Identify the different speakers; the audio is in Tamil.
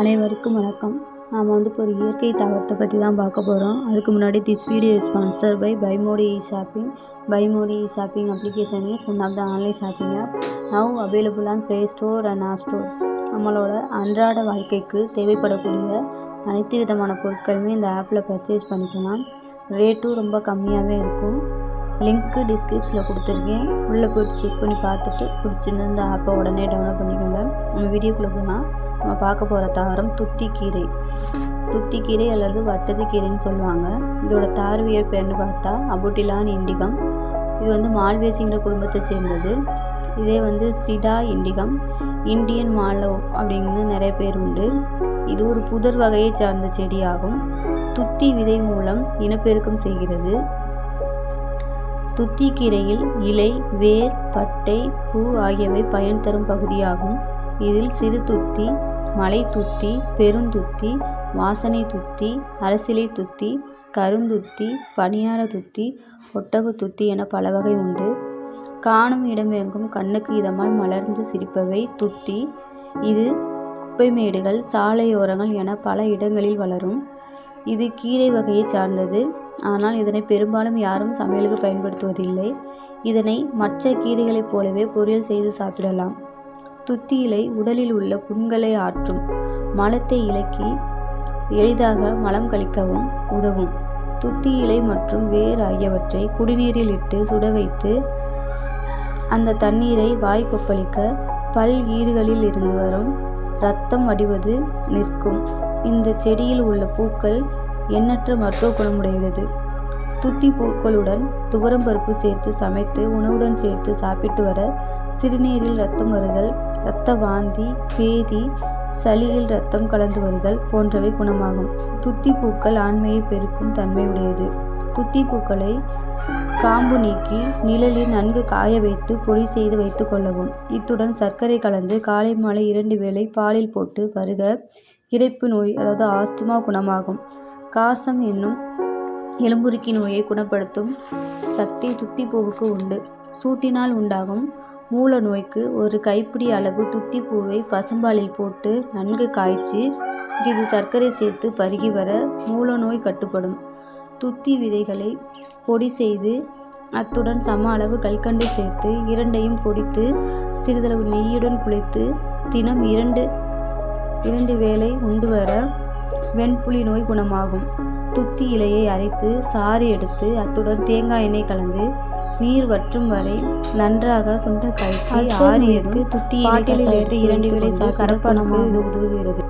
Speaker 1: அனைவருக்கும் வணக்கம். நாம் வந்து இப்போ ஒரு இயற்கை தாவரத்தை பற்றி தான் பார்க்க போகிறோம் அதுக்கு முன்னாடி திஸ் வீடியோ ஸ்பான்சர் பை பைமோடி e shopping பைமோடி e shopping application is one of the online shopping app now available on play store and app store நம்மளோட அன்றாட வாழ்க்கைக்கு தேவைப்படக்கூடிய அனைத்து விதமான பொருட்களுமே இந்த ஆப்பில் பர்ச்சேஸ் பண்ணிக்கலாம். ரேட்டும் ரொம்ப கம்மியாகவே இருக்கும். லிங்க்கு டிஸ்கிரிப்ஷனில் கொடுத்துருக்கேன். உள்ளே போய்ட்டு செக் பண்ணி பார்த்துட்டு பிடிச்சிருந்து இந்த ஆப்பை உடனே டவுன்லோட் பண்ணிக்கோங்க. நம்ம வீடியோக்குள்ளே போனால் நம்ம பார்க்க போகிற தாவரம் துத்திக்கீரை. துத்திக்கீரை அல்லது வட்டத்து கீரைன்னு சொல்லுவாங்க. இதோட தார்வியல் பேர்னு பார்த்தா அபுட்டிலான் இண்டிகம். இது வந்து மால்வேசிங்கிற குடும்பத்தை சேர்ந்தது. இதே வந்து சிடா இண்டிகம் இந்தியன் மாலவ் அப்படின்னு நிறைய பேர் உண்டு. இது ஒரு புதர் வகையை சார்ந்த செடியாகும். துத்தி விதை மூலம் இனப்பெருக்கம் செய்கிறது. துத்திக்கீரையில் இலை வேர் பட்டை பூ ஆகியவை பயன் தரும் பகுதியாகும். இதில் சிறு துத்தி மலை துத்தி பெருந்துத்தி வாசனை துத்தி அரசிலை துத்தி கருந்துத்தி பணியார துத்தி ஒட்டக துத்தி என பல வகை உண்டு. காணும் இடமெங்கும் கண்ணுக்கு இதமாய் மலர்ந்து சிரிப்பவை துத்தி. இது குப்பைமேடுகள் சாலையோரங்கள் என பல இடங்களில் வளரும். இது கீரை வகையை சார்ந்தது. ஆனால் இதனை பெரும்பாலும் யாரும் சமையலுக்கு பயன்படுத்துவதில்லை. இதனை மற்ற கீரைகளைப் போலவே பொரியல் செய்து சாப்பிடலாம். துத்தி இலை உடலில் உள்ள புண்களை ஆற்றும் மலத்தை இலக்கி எளிதாக மலம் கழிக்கவும் உதவும். துத்தி இலை மற்றும் வேர் ஆகியவற்றை குடிநீரில் இட்டு சுட வைத்து அந்த தண்ணீரை வாய் கொப்பளிக்க பல் ஈறுகளில் இருந்து வரும் இரத்தம் வடிவது நிற்கும். இந்த செடியில் உள்ள பூக்கள் எண்ணற்ற மருத்துவ குணமுடையது. துத்தி பூக்களுடன் துவரம்பருப்பு சேர்த்து சமைத்து உணவுடன் சேர்த்து சாப்பிட்டு வர சிறுநீரில் ரத்தம் வருதல் இரத்த வாந்தி பேதி சளியில் ரத்தம் கலந்து வருதல் போன்றவை குணமாகும். துத்தி பூக்கள் ஆண்மையை பெருக்கும் தன்மை உடையது துத்தி பூக்களை காம்பு நீக்கி நிழலில் நன்கு காய வைத்து பொடி செய்து வைத்து கொள்ளவும். இத்துடன் சர்க்கரை கலந்து காலை மாலை இரண்டு வேளை பாலில் போட்டு வருக. இறைப்பு நோய் அதாவது ஆஸ்துமா குணமாகும். காசம் என்னும் எலும்புருக்கி நோயை குணப்படுத்தும் சக்தி துத்திப்பூவுக்கு உண்டு. சூட்டினால் உண்டாகும் மூல நோய்க்கு ஒரு கைப்பிடி அளவு துத்திப்பூவை பசும்பாலில் போட்டு நன்கு காய்ச்சி சிறிது சர்க்கரை சேர்த்து பருகி வர மூல நோய் கட்டுப்படும். துத்தி விதைகளை பொடி செய்து அத்துடன் சம அளவு கல்கண்டு சேர்த்து இரண்டையும் பொடித்து சிறிதளவு நெய்யுடன் குளித்து தினம் இரண்டு இரண்டு வேளை உண்டு வர வெண்புலி நோய் குணமாகும். துத்தி இலையை அரைத்து சாறு எடுத்து அத்துடன் தேங்காய் எண்ணெய் கலந்து நீர் வற்றும் வரை நன்றாக சுண்ட காய்ச்சி ஆறியதும் துத்தி பாட்டிலில் எடுத்து இரண்டு வேளை சாப்பிட இது உதவுகிறது.